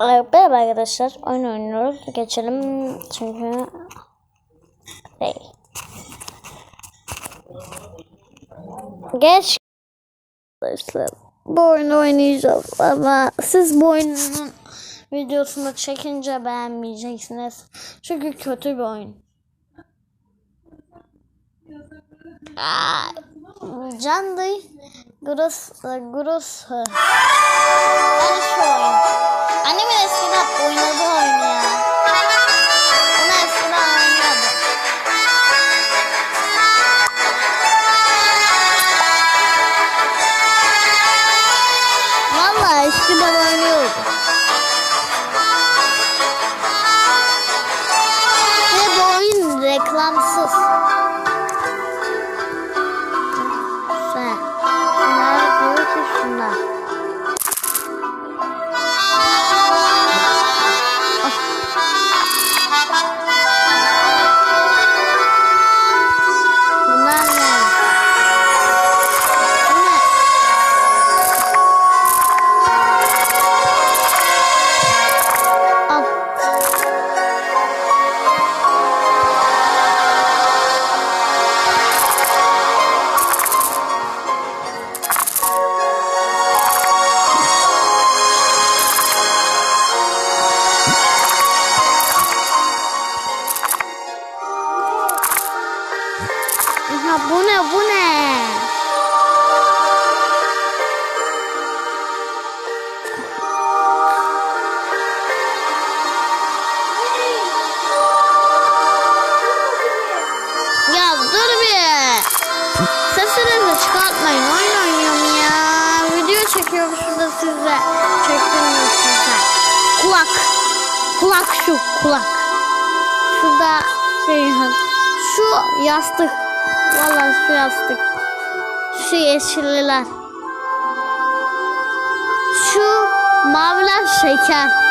Merhaba arkadaşlar. Oyun oynuyoruz. Geçelim çünkü şey. Geç. Arkadaşlar bu oyunu oynayacağız ama siz bu oyunun videosunu çekince beğenmeyeceksiniz. Çünkü kötü bir oyun. Aa, Can değil. Gross, gross. Ben şu oyun. Annemin eskiden oynadığı oyun ya. Onu eskiden oynuyordu. Valla eskiden oynuyordu. Bu ne bu ne? Ya dur bir. Sesini çıkartmayın. Oyun oynuyorum ya. Video çekiyorum şurada size. Çektirmiyorsun sen. Kulak. Kulak şu kulak. Şurada şey şu yastık. Vallahi şu yastık. Şu yeşilliler. Şu maviler şeker.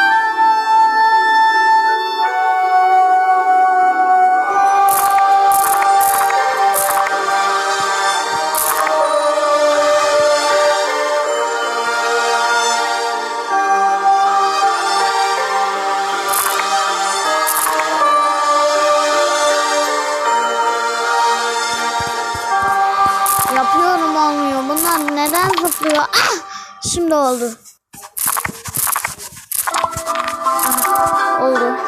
Yapıyorum olmuyor. Bunlar neden zıplıyor? Ah! Şimdi oldu. Ah, oldu.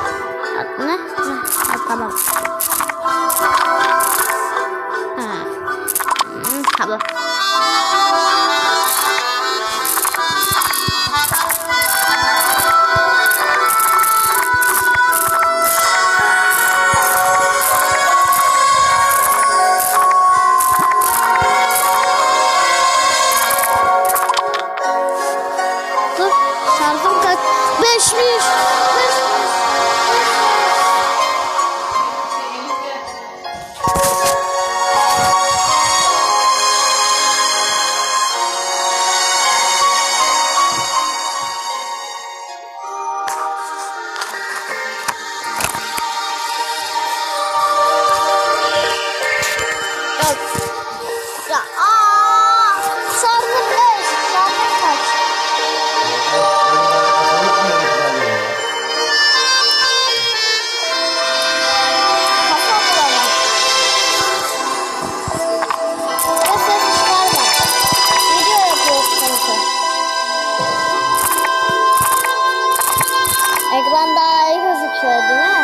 Ekran daha gözüküyor değil mi?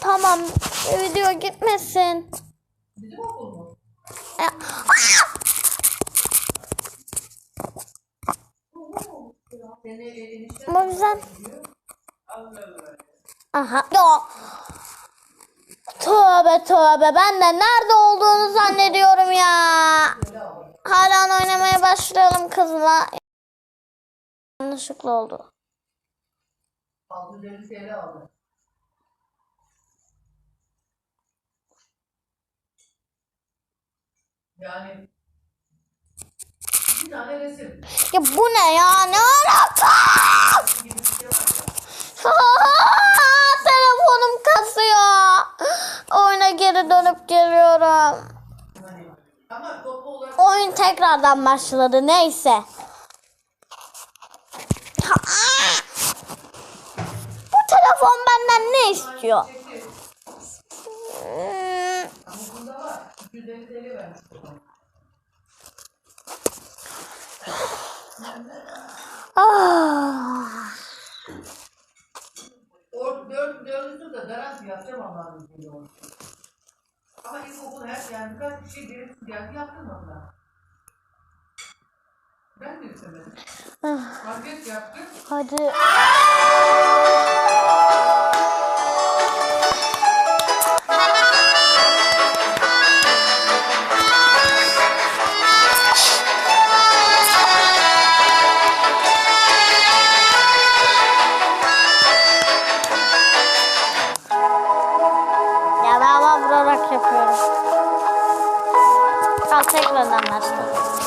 Tamam. Video gitmesin. Bizim okul mu? Mobizen. Allah Allah. Aha. Ya. Tövbe tövbe. Ben de nerede olduğunu zannediyorum ya. Hala oynamaya başlayalım kızla. Yanlışlıkla oldu. 650 TL aldı. Yani bir tane resim Ya bu ne ya? Ne alaka? gibi bir şey var ya. Aa, Telefonum kasıyor. Oyuna geri dönüp geliyorum. Hani ama toplu olarak Oyun tekrardan başladı. Neyse. Ha, aa! Bu telefon benden ne istiyor? çekti. Hmm, Ama bunda var. 250 TL vermiş. ah. O dört, dördüncü de garanti yapacağım Allah'ın izniyle onu. Ama ilkokul her yani birkaç kişi gelip geldi yaptırmadılar. Ben de istemedim. Market yaptı. Hadi. Kalk tekrardan başla.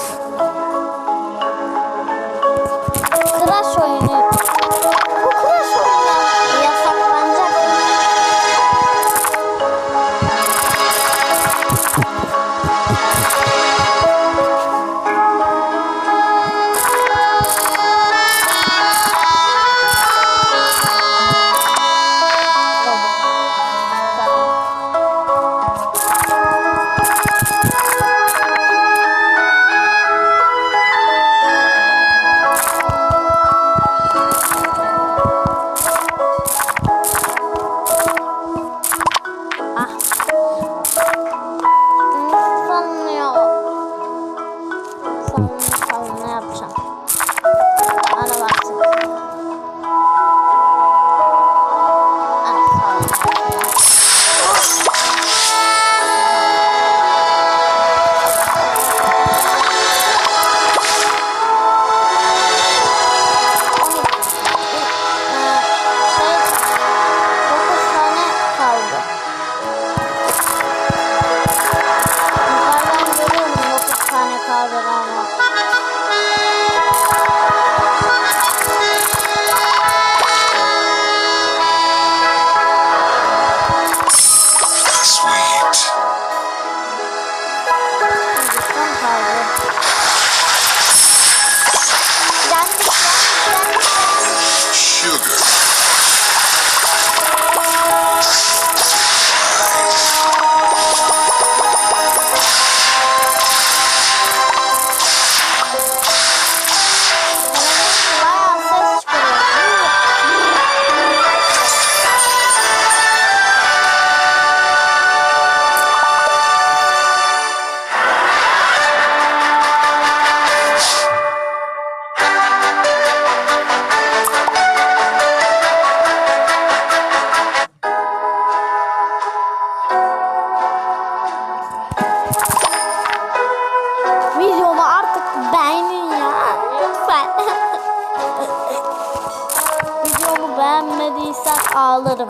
Beğenmediysen ağlarım.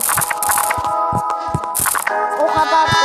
O kadar